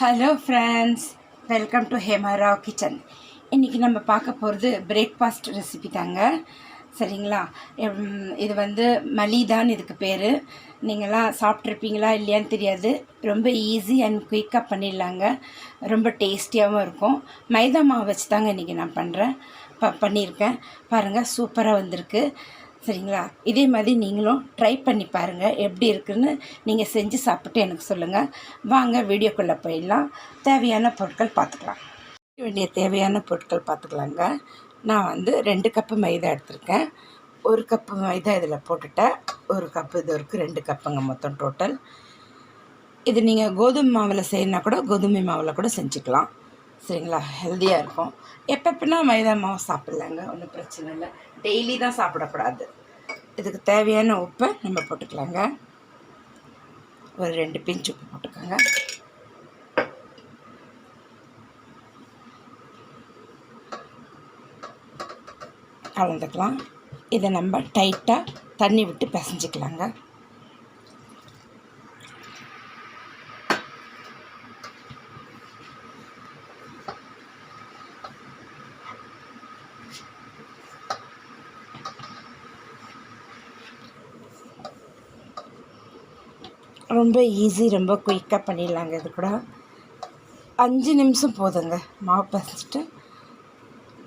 Hello friends welcome to Hemara kitchen இன்றைக்கி நம்ம பார்க்க போகிறது பிரேக்ஃபாஸ்ட் ரெசிபி தாங்க. சரிங்களா? இது வந்து மலிதான் இதுக்கு பேர். நீங்களாம் சாப்பிட்ருப்பீங்களா இல்லையான்னு தெரியாது. ரொம்ப ஈஸி அண்ட் குயிக்காக பண்ணிடலாங்க. ரொம்ப டேஸ்டியாகவும் இருக்கும். மைதா மாவு வச்சு தாங்க இன்றைக்கி நான் பண்ணுறேன் ப பண்ணியிருக்கேன். பாருங்கள் சூப்பராக வந்திருக்கு. சரிங்களா? இதே மாதிரி நீங்களும் ட்ரை பண்ணி பாருங்கள் எப்படி இருக்குன்னு நீங்கள் செஞ்சு சாப்பிட்டு எனக்கு சொல்லுங்கள் வாங்க வீடியோக்குள்ளே போயிடலாம். தேவையான பொருட்கள் பார்த்துக்கலாம். வேண்டிய தேவையான பொருட்கள் பார்த்துக்கலாங்க. நான் வந்து ரெண்டு கப்பு மைதா எடுத்திருக்கேன். ஒரு கப்பு மைதா இதில் போட்டுட்டேன். ஒரு கப்பு இது இருக்குது ரெண்டு கப்புங்க மொத்தம் டோட்டல் இது நீங்கள் கோதுமை மாவில் செய்யணுன்னா கூட கோதுமை மாவில் கூட செஞ்சுக்கலாம். சரிங்களா? ஹெல்த்தியாக இருக்கும். எப்பப்பனா மைதா மாவு சாப்பிட்லாங்க. ஒன்றும் பிரச்சனை இல்லை. டெய்லி தான் சாப்பிடக்கூடாது. இதுக்கு தேவையான உப்பை நம்ம போட்டுக்கலாங்க. ஒரு ரெண்டு பிஞ்ச் உப்பு போட்டுக்கோங்க. கலந்துக்கலாம். இதை நம்ம டைட்டாக தண்ணி விட்டு பிசைஞ்சிக்கலாங்க. ரொம்ப ஈஸி ரொம்ப குயிக்காக பண்ணிடலாங்க இது கூட. அஞ்சு நிமிஷம் போதுங்க. மாவு பசிச்சுட்டு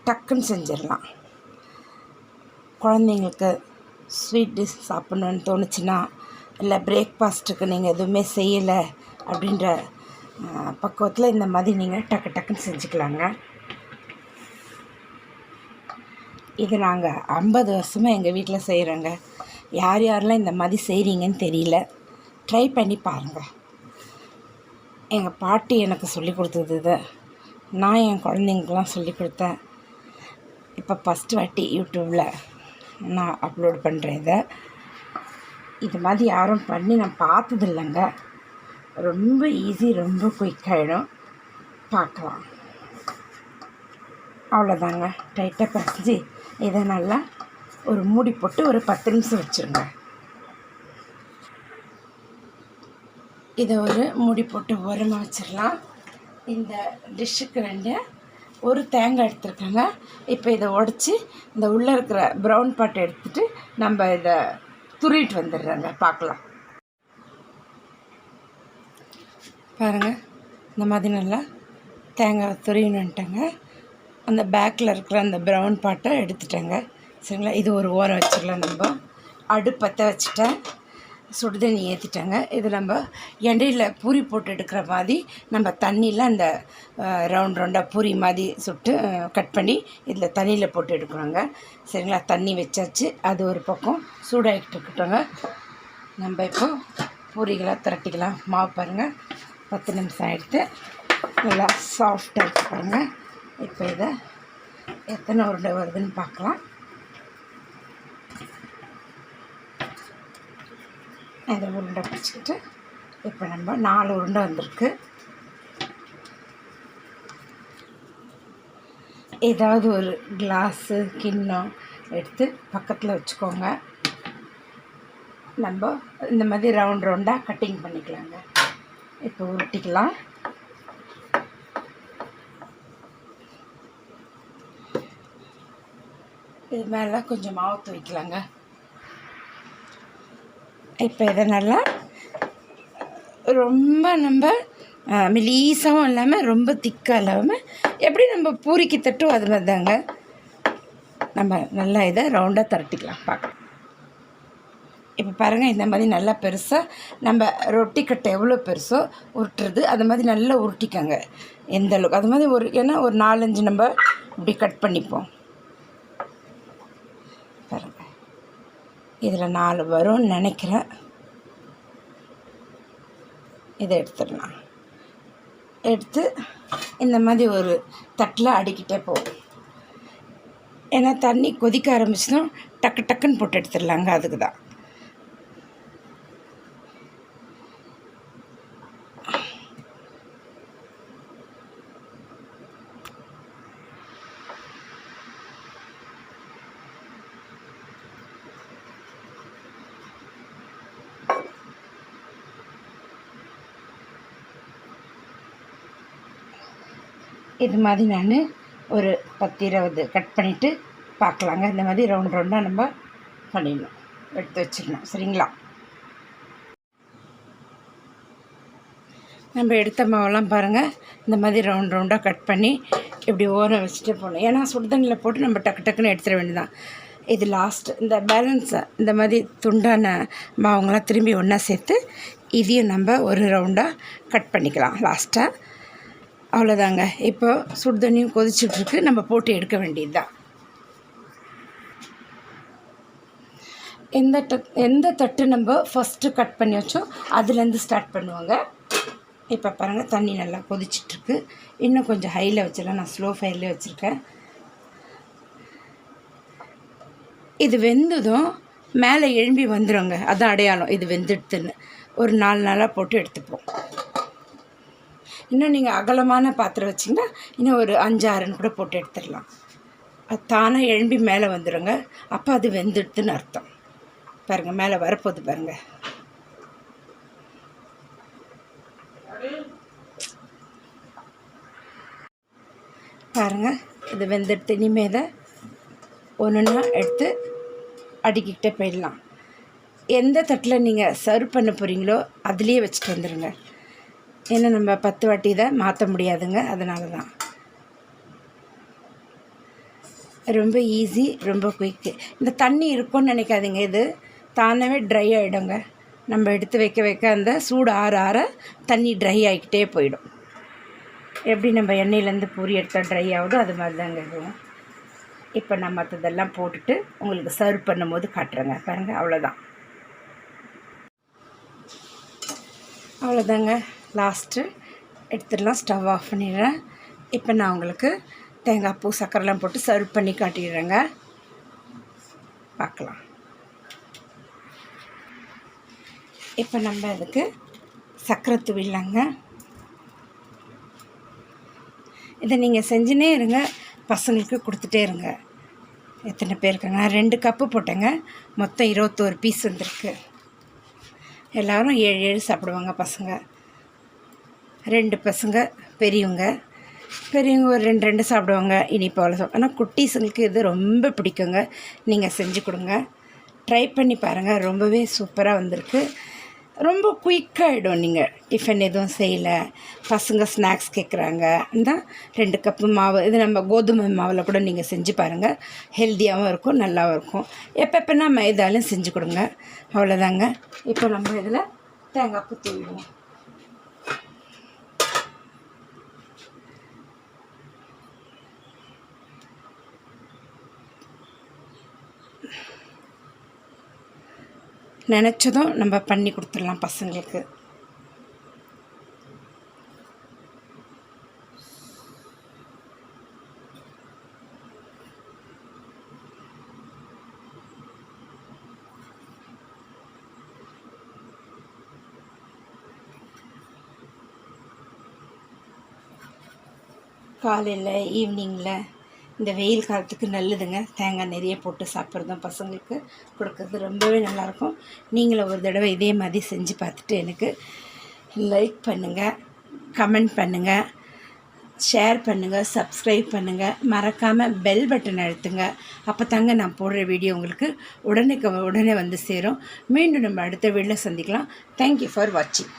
டக்குன்னு செஞ்சிடலாம். குழந்தைங்களுக்கு ஸ்வீட் டிஷ் சாப்பிட்ணுன்னு தோணுச்சுன்னா இல்லை பிரேக்ஃபாஸ்ட்டுக்கு நீங்கள் எதுவுமே செய்யலை அப்படின்ற பக்குவத்தில் இந்த மாதிரி நீங்கள் டக்கு டக்குன்னு செஞ்சுக்கலாங்க. இது நாங்கள் ஐம்பது வருஷமாக எங்கள் வீட்டில் செய்கிறோங்க யார் யாரெல்லாம் இந்த மாதிரி செய்கிறீங்கன்னு தெரியல. ட்ரை பண்ணி பாருங்கள் எங்கள் பாட்டி எனக்கு சொல்லி கொடுத்தது இதை. நான் என் குழந்தைங்களுக்குலாம் சொல்லி கொடுத்தேன். இப்போ ஃபஸ்ட்டு வாட்டி யூடியூப்பில் நான் அப்லோட் பண்ணுறேன் இதை. இது மாதிரி யாரும் பண்ணி நான் பார்த்தது இல்லைங்க. ரொம்ப ஈஸி ரொம்ப குயிக்காகிடும் பார்க்கலாம். அவ்வளோதாங்க டைட்டாக பறிஞ்சு இதை நல்லா ஒரு மூடி போட்டு ஒரு பத்து நிமிஷம் வச்சுருங்க. இதை ஒரு மூடி போட்டு ஓரமாக வச்சிடலாம். இந்த டிஷ்ஷுக்கு ரெண்டு. ஒரு தேங்காய் எடுத்துருக்கேங்க. இப்போ இதை உடச்சி இந்த உள்ளே இருக்கிற ப்ரௌன் பாட்டை எடுத்துட்டு நம்ம இதை துருவிட்டு வந்துடுறோங்க. பார்க்கலாம். பாருங்கள் இந்த மாதிரி நல்லா தேங்காய் துருவினுட்டேங்க அந்த பேக்கில் இருக்கிற அந்த ப்ரௌன் பாட்டை எடுத்துட்டேங்க. சரிங்களா? இது ஒரு ஓரம் வச்சிடலாம் நம்ம. அடுப்பத்தை வச்சுட்டேன். சுடுதண்ணி ஏற்றிட்டாங்க இது நம்ம எண்டையில் பூரி போட்டு எடுக்கிற மாதிரி நம்ம தண்ணியில் அந்த ரவுண்ட் ரவுண்டாக பூரி மாதிரி சுட்டு கட் பண்ணி இதில் தண்ணியில் போட்டு எடுக்கிறோங்க சரிங்களா? தண்ணி வச்சாச்சு. அது ஒரு பக்கம் சூடாகிட்டு இருக்கட்டோங்க. நம்ம இப்போ பூரிகளாக திரட்டிக்கலாம். மாவு பாருங்கள் பத்து நிமிஷம் ஆகிடுத்து நல்லா சாஃப்டாக பாருங்கள் இப்போ இதை எத்தனை உருண்டை வருதுன்னு பார்க்கலாம். இதை உருண்டை பிடிச்சிக்கிட்டு இப்போ நம்ம நாலு உருண்டை வந்திருக்கு. ஏதாவது ஒரு கிளாஸு கிண்ணம் எடுத்து பக்கத்தில் வச்சுக்கோங்க. நம்ம இந்த மாதிரி ரவுண்ட் ரவுண்டாக கட்டிங் பண்ணிக்கலாங்க. இப்போ உருட்டிக்கலாம். இது மேலே கொஞ்சம் மாவு துவைக்கலாங்க. இப்போ இதை நல்லா ரொம்ப நம்ம மிலீசாகவும் இல்லாமல் ரொம்ப திக்காக இல்லாமல் எப்படி நம்ம பூரிக்கு தட்டும் அது மாதிரி தாங்க நம்ம நல்லா இதை ரவுண்டாக திரட்டிக்கலாம். பார்க்கலாம் இப்போ பாருங்கள் இந்த மாதிரி நல்லா பெருசாக நம்ம ரொட்டி கட்டை எவ்வளோ பெருசோ உருட்டுறது அது மாதிரி நல்லா உருட்டிக்கோங்க. எந்த அளவுக்கு? அது மாதிரி ஒரு ஏன்னா ஒரு நாலஞ்சு நம்ம இப்படி கட் பண்ணிப்போம். இதில் நாலு வரும்னு நினைக்கிறேன். இதை எடுத்துடலாம். எடுத்து இந்த மாதிரி ஒரு தட்டில் அடிக்கிட்டே போகும். ஏன்னா தண்ணி கொதிக்க ஆரம்பிச்சுன்னா டக்கு டக்குன்னு போட்டு எடுத்துடலாங்க அதுக்கு தான். இது மாதிரி நான் ஒரு பத்து இருபது கட் பண்ணிவிட்டு பார்க்கலாங்க இந்த மாதிரி ரவுண்ட் ரவுண்டாக நம்ம பண்ணிடணும். எடுத்து வச்சிடணும். சரிங்களா? நம்ம எடுத்த மாவெல்லாம் பாருங்கள் இந்த மாதிரி ரவுண்ட் ரவுண்டாக கட் பண்ணி இப்படி ஓரம் வச்சுட்டு போகணும் ஏன்னா சுடுதண்ணியில் போட்டு நம்ம டக்கு டக்குன்னு எடுத்துட வேண்டியதான் இது லாஸ்ட் இந்த பேலன்ஸை இந்த மாதிரி துண்டான மாவுங்களாம் திரும்பி ஒன்றா சேர்த்து இதையும் நம்ம ஒரு ரவுண்டாக கட் பண்ணிக்கலாம். லாஸ்ட்டாக அவ்வளோதாங்க இப்போ சுடுதண்ணியும் கொதிச்சுட்ருக்கு. நம்ம போட்டு எடுக்க வேண்டியது தான் எந்த தட் எந்த தட்டு நம்ம ஃபஸ்ட்டு கட் பண்ணி வச்சோம் அதுலேருந்து ஸ்டார்ட் பண்ணுவாங்க. இப்போ பாருங்கள் தண்ணி நல்லா கொதிச்சிட்ருக்கு. இன்னும் கொஞ்சம் ஹையில் வச்சிடலாம். நான் ஸ்லோ ஃபயர்லேயே வச்சுருக்கேன். இது வெந்ததும் மேலே எழும்பி வந்துடுங்க அதான் அடையாளம். இது வெந்துடுத்துன்னு ஒரு நாலு நாளாக போட்டு எடுத்துப்போம். இன்னும் நீங்கள் அகலமான பாத்திரம் வச்சிங்கன்னா இன்னும் ஒரு அஞ்சு ஆறுன்னு கூட போட்டு எடுத்துடலாம். அது தானாக எழும்பி மேலே வந்துடுங்க அப்போ அது வெந்துடுதுன்னு அர்த்தம். பாருங்கள் மேலே வரப்போகுது பாருங்கள் பாருங்கள் இது வெந்துடுத்து இனிமேல் இதை ஒன்றுன்னா எடுத்து அடுக்கிக்கிட்டே போயிடலாம். எந்த தட்டில் நீங்கள் சர்வ் பண்ண போகிறீங்களோ அதுலேயே வச்சுட்டு வந்துடுங்க ஏன்னா நம்ம பத்து வாட்டி இதை மாற்ற முடியாதுங்க. அதனால தான் ரொம்ப ஈஸி ரொம்ப குயிக்கு இந்த தண்ணி இருக்கும்னு நினைக்காதீங்க. இது தானவே ட்ரை ஆகிடுங்க நம்ம எடுத்து வைக்க வைக்க அந்த சூடு ஆற ஆற தண்ணி ட்ரை ஆகிக்கிட்டே போயிடும். எப்படி நம்ம எண்ணெயிலேருந்து பூரி எடுத்தால் ட்ரை ஆகுதோ அது மாதிரி தாங்க இதுவும். இப்போ நான் மற்றதெல்லாம் போட்டுட்டு உங்களுக்கு சர்வ் பண்ணும்போது காட்டுறேங்க. பாருங்கள் அவ்வளோதான் அவ்வளோதாங்க லாஸ்ட்டு எடுத்துடலாம் ஸ்டவ் ஆஃப் பண்ணிடுறேன். இப்போ நான் உங்களுக்கு தேங்காய் பூ சக்கரைலாம் போட்டு சர்வ் பண்ணி காட்டிடுறேங்க. பார்க்கலாம். இப்போ நம்ம அதுக்கு சக்கரை துவிடலாங்க. இதை நீங்கள் செஞ்சுனே இருங்க. பசங்களுக்கு கொடுத்துட்டே இருங்க. எத்தனை பேர் இருக்காங்க? நான் ரெண்டு கப்பு போட்டேங்க. மொத்தம் இருபத்தோரு பீஸ் வந்திருக்கு. எல்லோரும் ஏழு ஏழு சாப்பிடுவாங்க பசங்க. ரெண்டு பசங்க பெரியவங்க. பெரியவங்க ஒரு ரெண்டு ரெண்டு சாப்பிடுவாங்க இனிப்பு அவ்வளோ ஆனால் குட்டீஸுங்களுக்கு இது ரொம்ப பிடிக்குங்க. நீங்கள் செஞ்சு கொடுங்க. ட்ரை பண்ணி பாருங்கள் ரொம்பவே சூப்பராக வந்திருக்கு. ரொம்ப குயிக்காகிடும் நீங்கள் டிஃபன் எதுவும் செய்யலை. பசங்க ஸ்நாக்ஸ் கேட்குறாங்க இந்த ரெண்டு கப்பு மாவு. இது நம்ம கோதுமை மாவில் கூட நீங்கள் செஞ்சு பாருங்கள் ஹெல்த்தியாகவும் இருக்கும் நல்லாவும் இருக்கும். எப்பப்போனா மைதாலையும் செஞ்சு கொடுங்க. அவ்வளோதாங்க இப்போ நம்ம இதில் தேங்காய் பூ தூவிடுவோம். நினச்சதும் நம்ம பண்ணி கொடுத்துடலாம் பசங்களுக்கு. காலையில் ஈவினிங்கில் இந்த வெயில் காலத்துக்கு நல்லதுங்க. தேங்காய் நிறைய போட்டு சாப்பிட்றதும் பசங்களுக்கு கொடுக்கறது ரொம்பவே நல்லாயிருக்கும். நீங்களும் ஒரு தடவை இதே மாதிரி செஞ்சு பார்த்துட்டு எனக்கு லைக் பண்ணுங்கள் கமெண்ட் பண்ணுங்கள் ஷேர் பண்ணுங்கள் சப்ஸ்கிரைப் பண்ணுங்கள் மறக்காமல் பெல் பட்டன் அழுத்துங்க. அப்போ தாங்க நான் போடுற வீடியோ உங்களுக்கு உடனே உடனே வந்து சேரும். மீண்டும் நம்ம அடுத்த வீடியோவில் சந்திக்கலாம். தேங்க்யூ ஃபார் வாட்சிங்